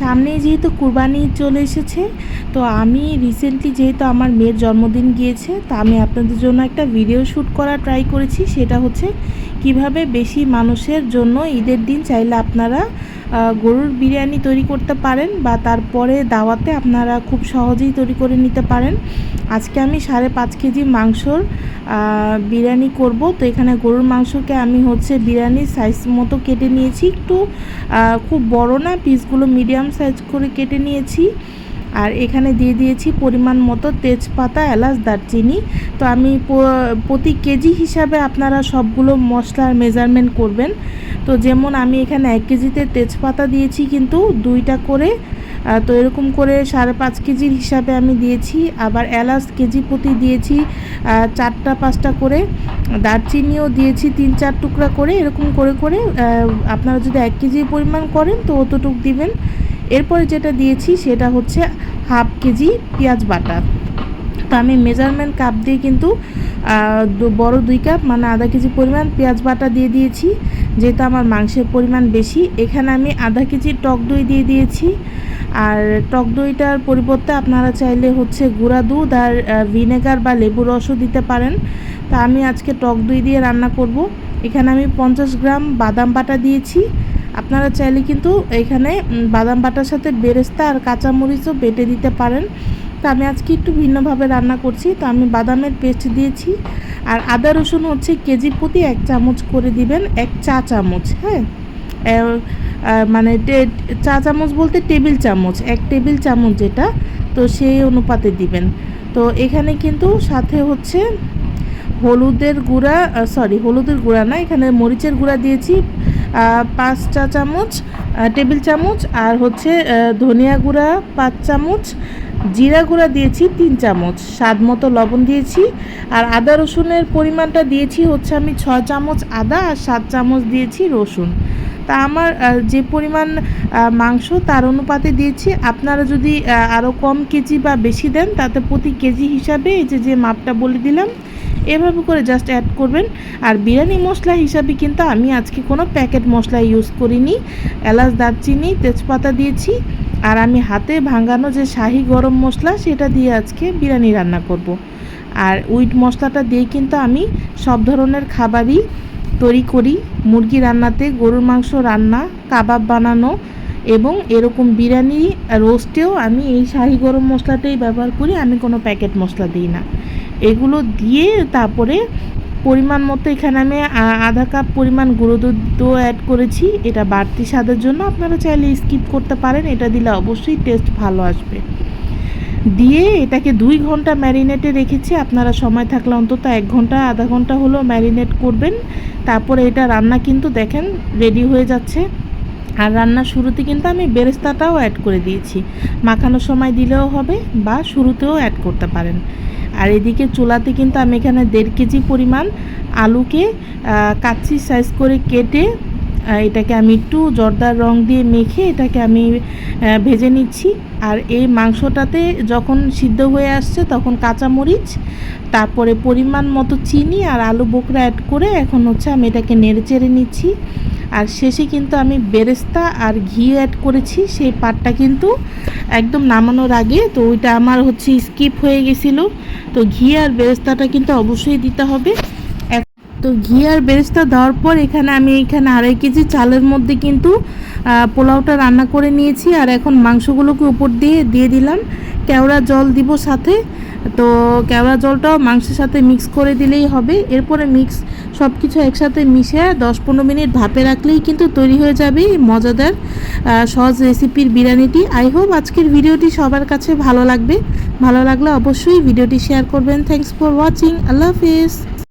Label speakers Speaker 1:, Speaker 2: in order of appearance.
Speaker 1: সামনেই যেহেতু কুরবানি চলে এসেছে, তো আমি রিসেন্টলি যেহেতু আমার মেয়ের জন্মদিন গিয়েছে, তো আমি আপনাদের জন্য একটা ভিডিও শ্যুট করা ট্রাই করেছি। সেটা হচ্ছে কীভাবে বেশি মানুষের জন্য ঈদের দিন চাইলে আপনারা গরুর বিরিয়ানি তৈরি করতে পারেন বা তারপরে দাওয়াতে আপনারা খুব সহজেই তৈরি করে নিতে পারেন। আজকে আমি সাড়ে পাঁচ কেজি মাংসর বিরিয়ানি করব। তো এখানে গরুর মাংসকে আমি হচ্ছে বিরিয়ানির সাইজ মতো কেটে নিয়েছি। একটু খুব বড় না পিসগুলো মিডিয়াম সাইজ করে কেটে নিয়েছি। আর এখানে দিয়ে দিয়েছি পরিমাণ মতো তেজপাতা, এলাচ, দারচিনি। তো আমি প্রতি কেজি হিসাবে আপনারা সবগুলো মশলার মেজারমেন্ট করবেন। তো যেমন আমি এখানে এক কেজিতে তেজপাতা দিয়েছি কিন্তু দুইটা করে তো এরকম করে সাড়ে পাঁচ কেজির হিসাবে আমি দিয়েছি। আবার এলাচ কেজি প্রতি দিয়েছি চারটা পাঁচটা করে। দারচিনিও দিয়েছি তিন চার টুকরা করে, এরকম করে করে আপনারা যদি এক কেজির পরিমাণ করেন তো অতটুক দিবেন। এরপরে যেটা দিয়েছি সেটা হচ্ছে হাফ কেজি পেঁয়াজ বাটা। তো আমি মেজারমেন্ট কাপ দিয়ে কিন্তু বড় দুই কাপ মানে আধা কেজি পরিমাণ পেঁয়াজ বাটা দিয়ে দিয়েছি, যেহেতু আমার মাংসের পরিমাণ বেশি। এখানে আমি আধা কেজি টক দই দিয়ে দিয়েছি। আর টক দইটার পরিবর্তে আপনারা চাইলে হচ্ছে গুঁড়া দুধ আর ভিনেগার বা লেবু রসও দিতে পারেন। তা আমি আজকে টক দই দিয়ে রান্না করব। এখানে আমি পঞ্চাশ গ্রাম বাদাম বাটা দিয়েছি। আপনারা চাইলে কিন্তু এখানে বাদাম বাটার সাথে বেরেস্তা আর কাঁচামরিচও বেটে দিতে পারেন। তো আমি আজকে একটু ভিন্নভাবে রান্না করছি। তো আমি বাদামের পেস্ট দিয়েছি। আর আদা রসুন হচ্ছে কেজি প্রতি এক চামচ করে দিবেন, এক চা চামচ হ্যাঁ? মানে চা চামচ বলতে টেবিল চামচ, এক টেবিল চামচ যেটা, তো সেই অনুপাতে দিবেন। তো এখানে কিন্তু সাথে হচ্ছে হলুদের গুঁড়া সরি হলুদের গুঁড়া না, এখানে মরিচের গুঁড়া দিয়েছি পাঁচ চা চামচ টেবিল চামচ, আর হচ্ছে ধনিয়া গুঁড়া পাঁচ চামচ জিরা গুঁড়া দিয়েছি তিন চামচ, স্বাদ মতো লবণ দিয়েছি, আর আদা রসুনের পরিমাণটা দিয়েছি হচ্ছে আমি ছয় চামচ আদা আর সাত চামচ দিয়েছি রসুন। তা আমার যে পরিমাণ মাংস তার অনুপাতে দিয়েছি। আপনারা যদি আরও কম কেজি বা বেশি দেন, তাতে প্রতি কেজি হিসাবে এই যে যে মাপটা বলে দিলাম, এভাবে করে জাস্ট অ্যাড করবেন। আর বিরিয়ানি মশলা হিসাবে কিন্তু আমি আজকে কোনো প্যাকেট মশলা ইউজ করিনি। এলাচ, দারচিনি, তেজপাতা দিয়েছি। আর আমি হাতে ভাঙানো যে শাহি গরম মশলা, সেটা দিয়ে আজকে বিরিয়ানি রান্না করব। আর উইট মশলাটা দিয়ে কিন্তু আমি সব ধরনের খাবারই তৈরি করি। মুরগি রান্নাতে, গরুর মাংস রান্না, কাবাব বানানো এবং এরকম বিরিয়ানি রোস্টেও আমি এই শাহি গরম মশলাটাই ব্যবহার করি। আমি কোনো প্যাকেট মশলা দিই না। এগুলো দিয়ে তারপরে পরিমাণ মতো এখানে আমি আধা কাপ পরিমাণ গুঁড়ো দুধও অ্যাড করেছি। এটা বাড়তি স্বাদের জন্য আপনারা চাইলে স্কিপ করতে পারেন। এটা দিলে অবশ্যই টেস্ট ভালো আসবে। দিয়ে এটাকে দুই ঘণ্টা ম্যারিনেটে রেখেছি। আপনারা সময় থাকলে অন্তত এক ঘণ্টা, আধা ঘণ্টা হলেও ম্যারিনেট করবেন। তারপরে এটা রান্না কিন্তু দেখেন রেডি হয়ে যাচ্ছে। আর রান্নার শুরুতে কিন্তু আমি বেরেস্তাটাও অ্যাড করে দিয়েছি। মাখানোর সময় দিলেও হবে বা শুরুতেও অ্যাড করতে পারেন। আর এদিকে চুলাতে কিন্তু আমি এখানে দেড় কেজি পরিমাণ আলুকে কাচ্চি সাইজ করে কেটে এটাকে আমি একটু জর্দার রং দিয়ে মেখে এটাকে আমি ভেজে নিচ্ছি। আর এই মাংসটাতে যখন সিদ্ধ হয়ে আসছে তখন কাঁচামরিচ, তারপরে পরিমাণ মতো চিনি আর আলু বোকরা অ্যাড করে এখন হচ্ছে আমি এটাকে নেড়ে চেড়ে নিচ্ছি। আর শেষে কিন্তু আমি বেরেস্তা আর ঘি অ্যাড করেছি। সেই পাটটা কিন্তু একদম নামানোর আগে, তো ওইটা আমার হচ্ছে স্কিপ হয়ে গেছিল। তো ঘি আর বেরেস্তাটা কিন্তু অবশ্যই দিতে হবে। তো ঘি আর বেরেস্তা দেওয়ার পর এখানে আমি এখানে আড়াই কেজি চালের মধ্যে কিন্তু পোলাওটা রান্না করে নিয়েছি। আর এখন মাংসগুলোকে উপর দিয়ে দিয়ে দিলাম। কেওড়া জল দিব সাথে। তো কেওড়া জলটাও মাংসের সাথে মিক্স করে দিলেই হবে। এরপরে মিক্স সব কিছু একসাথে মিশে দশ পনেরো মিনিট ভাপে রাখলেই কিন্তু তৈরি হয়ে যাবে মজাদার সহজ রেসিপির বিরিয়ানিটি। আই হোপ আজকের ভিডিওটি সবার কাছে ভালো লাগবে। ভালো লাগলে অবশ্যই ভিডিওটি শেয়ার করবেন। থ্যাংকস ফর ওয়াচিং আল্লাহ হাফিজ।